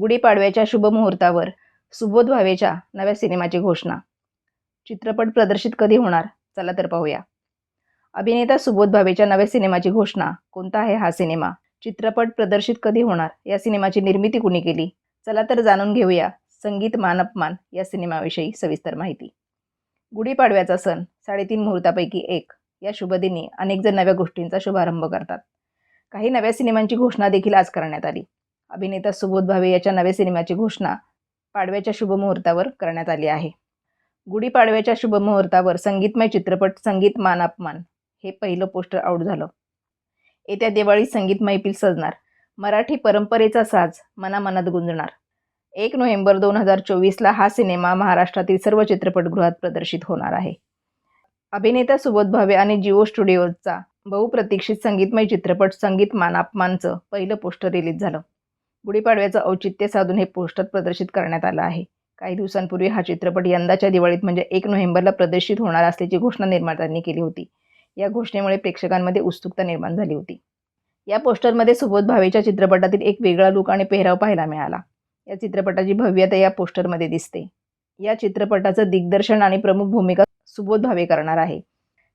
गुढीपाडव्याच्या शुभमुहूर्तावर सुबोध भावेच्या नव्या सिनेमाची घोषणा. चित्रपट प्रदर्शित कधी होणार? चला तर पाहूया. अभिनेता सुबोध भावेच्या नव्या सिनेमाची घोषणा. कोणता आहे हा सिनेमा? चित्रपट प्रदर्शित कधी होणार? या सिनेमाची निर्मिती कुणी केली? चला तर जाणून घेऊया संगीत मान अपमान या सिनेमाविषयी सविस्तर माहिती. गुढीपाडव्याचा सण साडेतीन मुहूर्तापैकी एक. या शुभदिनी अनेक जण नव्या गोष्टींचा शुभारंभ करतात. काही नव्या सिनेमांची घोषणा देखील आज करण्यात आली. अभिनेता सुबोध भावे याच्या नव्या सिनेमाची घोषणा पाडव्याच्या शुभमुहूर्तावर करण्यात आली आहे. गुढीपाडव्याच्या शुभमुहूर्तावर संगीतमय चित्रपट संगीत मान अपमान हे पहिलं पोस्टर आऊट झालं. येत्या दिवाळी संगीत मैफिल सजणार. मराठी परंपरेचा साज मनामनात गुंजणार. एक नोव्हेंबर दोन हजार चोवीसला हा सिनेमा महाराष्ट्रातील सर्व चित्रपटगृहात प्रदर्शित होणार आहे. अभिनेता सुबोध भावे आणि जिओ स्टुडिओचा बहुप्रतीक्षित संगीतमय चित्रपट संगीत मान अपमानचं पहिलं पोस्टर रिलीज झालं. गुढीपाडव्याचं औचित्य साधून हे पोस्टर प्रदर्शित करण्यात आलं आहे. काही दिवसांपूर्वी हा चित्रपट यंदाच्या दिवाळीत म्हणजे एक नोव्हेंबरला प्रदर्शित होणार असल्याची घोषणा निर्मात्यांनी केली होती. या घोषणेमुळे प्रेक्षकांमध्ये उत्सुकता निर्माण झाली होती. या पोस्टरमध्ये सुबोध भावेच्या चित्रपटातील एक वेगळा लुक आणि पेहराव पाहायला मिळाला. या चित्रपटाची भव्यता या पोस्टरमध्ये दिसते. या चित्रपटाचं दिग्दर्शन आणि प्रमुख भूमिका सुबोध भावे करणार आहे.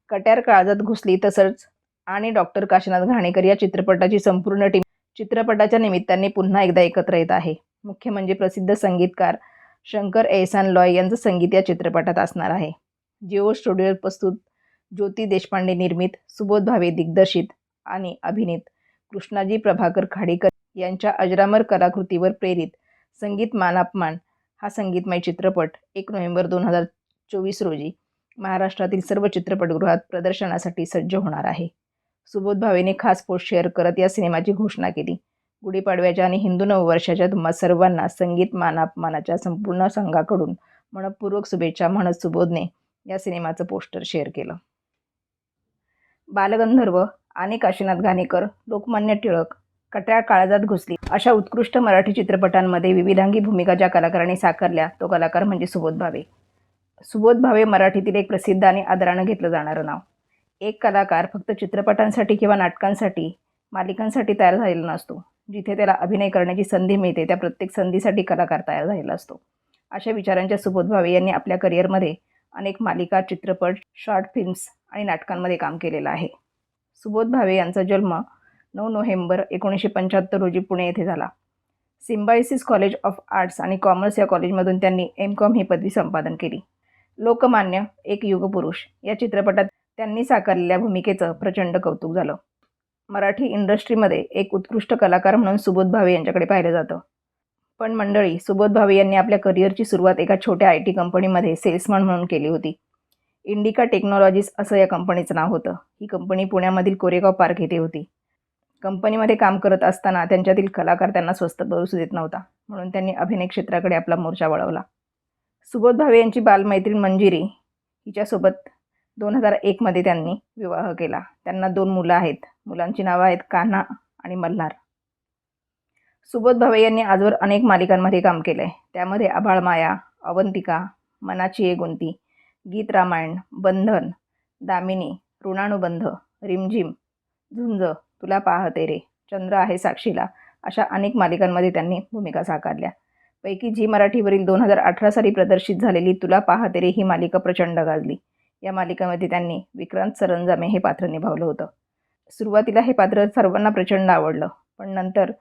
कट्यार काळजात घुसली तसंच आणि डॉक्टर काशीनाथ घाणेकर या चित्रपटाची संपूर्ण टीम चित्रपटाच्या निमित्ताने पुन्हा एकदा एकत्र येत आहे. मुख्य म्हणजे प्रसिद्ध संगीतकार शंकर एहसान लॉय यांचं संगीत या चित्रपटात असणार आहे. जिओ स्टुडिओ प्रस्तुत ज्योती देशपांडे निर्मित सुबोध भावे दिग्दर्शित आणि अभिनीत कृष्णाजी प्रभाकर खाडीकर यांच्या अजरामर कलाकृतीवर प्रेरित संगीत मानापमान हा संगीतमय चित्रपट एक नोव्हेंबर दोन हजार चोवीस रोजी महाराष्ट्रातील सर्व चित्रपटगृहात प्रदर्शनासाठी सज्ज होणार आहे. सुबोध भावेने खास पोस्ट शेअर करत या सिनेमाची घोषणा केली. गुढीपाडव्याच्या आणि हिंदू नववर्षाच्या तुम्हा सर्वांना संगीत मानापमानाच्या संपूर्ण संघाकडून मनपूर्वक शुभेच्छा म्हणत सुबोधने या सिनेमाचं पोस्टर शेअर केलं. बालगंधर्व आणि काशीनाथ घाणेकर लोकमान्य टिळक कट्याळ काळजात घुसली. अशा उत्कृष्ट मराठी चित्रपटांमध्ये विविधांगी भूमिका ज्या कलाकारांनी साकारल्या तो कलाकार म्हणजे सुबोध भावे. सुबोध भावे मराठीतील एक प्रसिद्ध आणि आदरानं घेतलं जाणारं नाव. एक कलाकार फक्त चित्रपटांसाठी किंवा नाटकांसाठी मालिकांसाठी तयार झालेला नसतो जिथे त्याला अभिनय करण्याची संधी मिळते त्या प्रत्येक संधीसाठी कलाकार तयार झालेला असतो. अशा विचारांच्या सुबोध भावे यांनी आपल्या करिअरमध्ये अनेक मालिका चित्रपट शॉर्ट फिल्म्स आणि नाटकांमध्ये काम केलेलं आहे. सुबोध भावे यांचा जन्म नऊ नोव्हेंबर एकोणीसशे पंच्याहत्तर रोजी पुणे येथे झाला. सिम्बायसिस कॉलेज ऑफ आर्ट्स आणि कॉमर्स या कॉलेजमधून त्यांनी एम कॉम ही पदवी संपादन केली. लोकमान्य एक युगपुरुष या चित्रपटात त्यांनी साकारलेल्या भूमिकेचं प्रचंड कौतुक झालं. मराठी इंडस्ट्रीमध्ये एक उत्कृष्ट कलाकार म्हणून सुबोध भावे यांच्याकडे पाहिलं जातं. पण मंडळी सुबोध भावे यांनी आपल्या करिअरची सुरुवात एका छोट्या आय टी कंपनीमध्ये सेल्समन म्हणून केली होती. इंडिका टेक्नॉलॉजीज असं या कंपनीचं नाव होतं. ही कंपनी पुण्यामधील कोरेगाव पार्क येथे होती. कंपनीमध्ये काम करत असताना त्यांच्यातील कलाकार त्यांना स्वस्त बरूच देत नव्हता म्हणून त्यांनी अभिनय क्षेत्राकडे आपला मोर्चा वळवला. सुबोध भावे यांची बालमैत्रीण मंजिरी हिच्यासोबत दोन हजार एकमध्ये त्यांनी विवाह केला. त्यांना दोन मुलं आहेत. मुलांची नावं आहेत कान्हा आणि मल्हार. सुबोध भावे यांनी आजवर अनेक मालिकांमध्ये काम केलं आहे त्यामध्ये आभाळ माया अवंतिका मनाची एगुंती गीत रामायण बंधन दामिनी ऋणानुबंध रिमझिम झुंज तुला पाहते रे चंद्र आहे साक्षीला अशा अनेक मालिकांमध्ये त्यांनी भूमिका साकारल्या. पैकी झी मराठीवरील दोन हजार अठरा साली प्रदर्शित झालेली तुला पाहते रे ही मालिका प्रचंड गाजली. या मालिकेमध्ये त्यांनी विक्रांत सरंजामे हे पात्र निभावलं होतं. सुरुवातीला हे पात्र सर्वांना प्रचंड आवडलं पण नंतर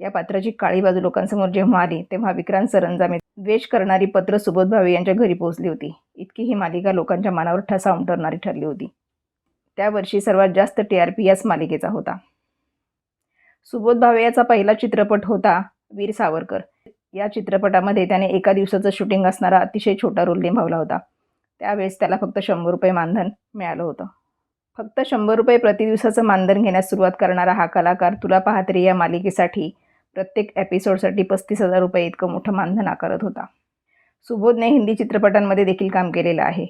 या पात्राची काळी बाजू लोकांसमोर जेव्हा आली तेव्हा विक्रांत सरंजामे द्वेष करणारी पत्र सुबोध भावे यांच्या घरी पोहोचली होती. इतकी ही मालिका लोकांच्या मनावर ठसा उमटवणारी ठरली होती. त्या वर्षी सर्वात जास्त टी आर पी याच मालिकेचा होता. सुबोध भावे याचा पहिला चित्रपट होता वीर सावरकर. या चित्रपटामध्ये त्याने एका दिवसाचं शूटिंग असणारा अतिशय छोटा रोल निभावला होता. त्यावेळेस त्याला फक्त शंभर रुपये मानधन मिळालं होतं. फक्त शंभर रुपये प्रति दिवसाचं मानधन घेण्यास सुरुवात करणारा हा कलाकार तुला पाहतरी या मालिकेसाठी प्रत्येक एपिसोडसाठी पस्तीस हजार रुपये इतकं मोठं मानधन आकारत होता. सुबोधने हिंदी चित्रपटांमध्ये देखील काम केलेलं आहे.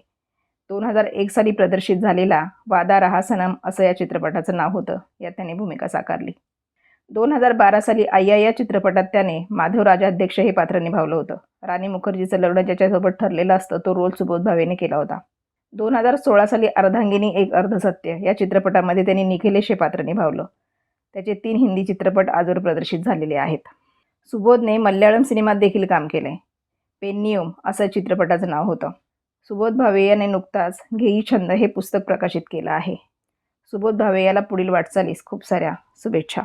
दोन हजार एक साली प्रदर्शित झालेला वादा रहा सनम असं या चित्रपटाचं नाव होतं यात त्याने भूमिका साकारली. दोन हजार बारा साली आय्या या चित्रपटात त्याने माधव राजाध्यक्ष हे पात्र निभावलं होतं. राणी मुखर्जीचं लग्न ज्याच्यासोबत ठरलेलं असतं तो रोल सुबोध भावेने केला होता. दोन हजार सोळा साली अर्धांगिनी एक अर्धसत्य या चित्रपटामध्ये त्यांनी निखिलेश हे पात्र निभावलं. त्याचे तीन हिंदी चित्रपट आजवर प्रदर्शित झालेले आहेत. सुबोधने मल्याळम सिनेमात देखील काम केले. पेन्नियम असं चित्रपटाचं नाव होतं. सुबोध भावे याने नुकताच घेई छंद हे पुस्तक प्रकाशित केलं आहे. सुबोध भावे याला पुढील वाटचालीस खूप साऱ्या शुभेच्छा.